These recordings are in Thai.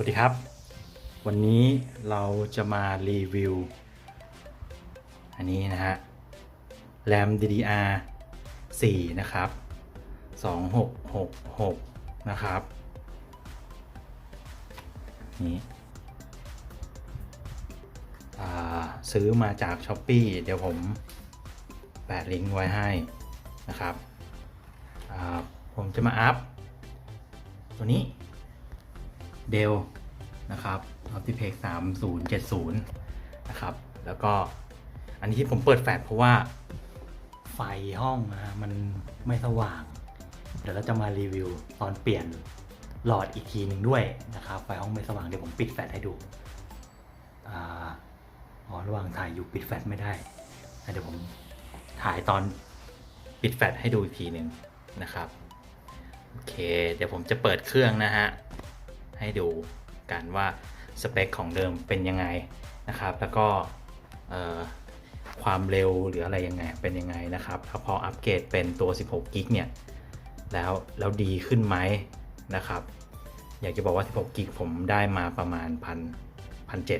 สวัสดีครับ วันนี้เราจะมารีวิว อันนี้นะฮะ RAM DDR 4 นะครับ 2666 นะครับ นี่ซื้อมาจาก s h อ p e e เดี๋ยวผมแปะลิงก์ไว้ให้นะครับผมจะมาอัพ ตัวนี้ เดลนะครับ Optiplex 3070นย์เจ็ดศูนย์นะครับ แล้วก็อันนี้ที่ผมเปิดแฟลชเพราะว่าไฟห้องนะฮะมันไม่สว่าง เดี๋ยวเราจะมารีวิวตอนเปลี่ยนหลอดอีกทีหนึ่งด้วยนะครับ ไฟห้องไม่สว่างเดี๋ยวผมปิดแฟลชให้ดูอาอ๋อระหว่างถ่ายอยู่ปิดแฟลชไม่ได้ เดี๋ยวผมถ่ายตอนปิดแฟลชให้ดูอีกทีหนึ่งนะครับ โอเค เดี๋ยวผมจะเปิดเครื่องนะฮะ ให้ดูกันว่าสเปคของเดิมเป็นยังไงนะครับ แล้วก็ความเร็วหรืออะไรยังไงเป็นยังไงนะครับถ้าพออัปเกรดเป็นตัว 16กิกเนี่ยแล้วแล้วดีขึ้นไหมนะครับ อยากจะบอกว่า 16กิกผมได้มาประมาณพันพันเ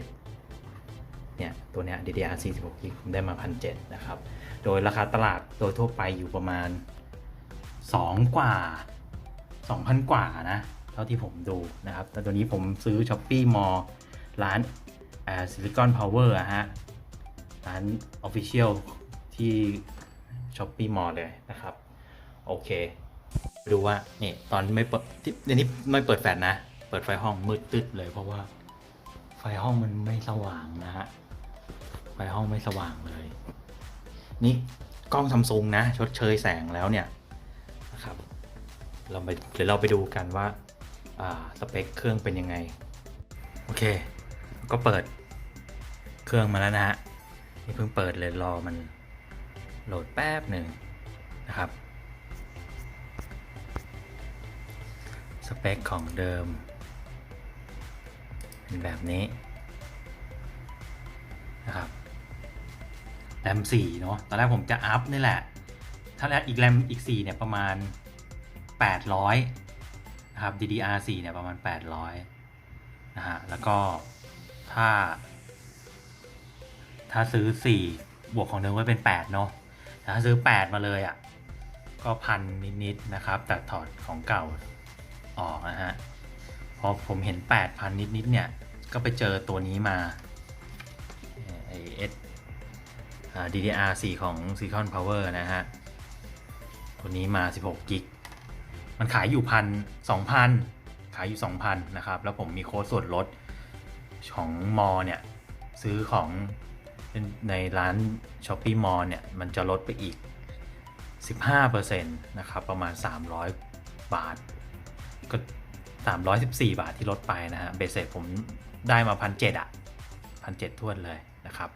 เนี่ยตัวเนี้ย DDR4 16กิกผมได้มาพันเนะครับ โดยราคาตลาดโดยทั่วไปอยู่ประมาณ 2 กว่า 2,000 กว่านะ ท่าที่ผมดูนะครับ แต่ตัวนี้ผมซื้อ s h อ p e e Mall ร้านซิลิคอนพาวเวอร์ฮะ ร้าน Official ที่ s h อ p e e Mall เลยนะครับ โอเค ดูว่านี่ตอนไม่เปิดที่เดี๋ยวนี้ไม่เปิดแฟลชนะ เปิดไฟห้องมืดตึ๊ดเลย เพราะว่าไฟห้องมันไม่สว่างนะฮะ ไฟห้องไม่สว่างเลย นี่กล้องซัมซุงนะ ชดเชยแสงแล้วเนี่ยนะครับ เราไปเดี๋ยวเราไปดูกันว่า สเปคเครื่องเป็นยังไง โอเค ก็เปิดเครื่องมาแล้วนะฮะนี่เพิ่งเปิดเลยรอมันโหลดแป๊บหนึ่งนะครับ สเปคของเดิม เป็นแบบนี้นะครับแรม4เนาะตอนแรกผมจะอัพนี่แหละ ถ้าแล้วอีกแรมอีก 4 เนี่ย ประมาณ 800 นะครับ DDR4 เนี่ยประมาณ 800นะฮะแล้วก็ถ้า ถ้าซื้อ 4 บวกของเดิมไว้เป็น 8 เนาะแต่ถ้าซื้อ 8 มาเลยอะ่ะ ก็พันนิดๆนะครับ แต่ถอดของเก่าออกนะฮะพอผมเห็น 8,000 นิดๆเนี่ย ก็ไปเจอตัวนี้มาไอเอส DDR4 ของ Silicon Power นะฮะ ตัวนี้มา 16 กิก มันขายอยู่พันสองพันขายอยู่ 2,000นะครับ แล้วผมมีโค้ดส่วนลดของมอเนี่ย ซื้อของในร้าน s h o p e e Mall เนี่ย มันจะลดไปอีก 15%นะครับ ประมาณ 300 บาท ก็ 314 บาทที่ลดไปนะฮะ เบสเสร็จผมได้มาพันเจ็ดอะพันเจ็ดทวนเลยนะครับ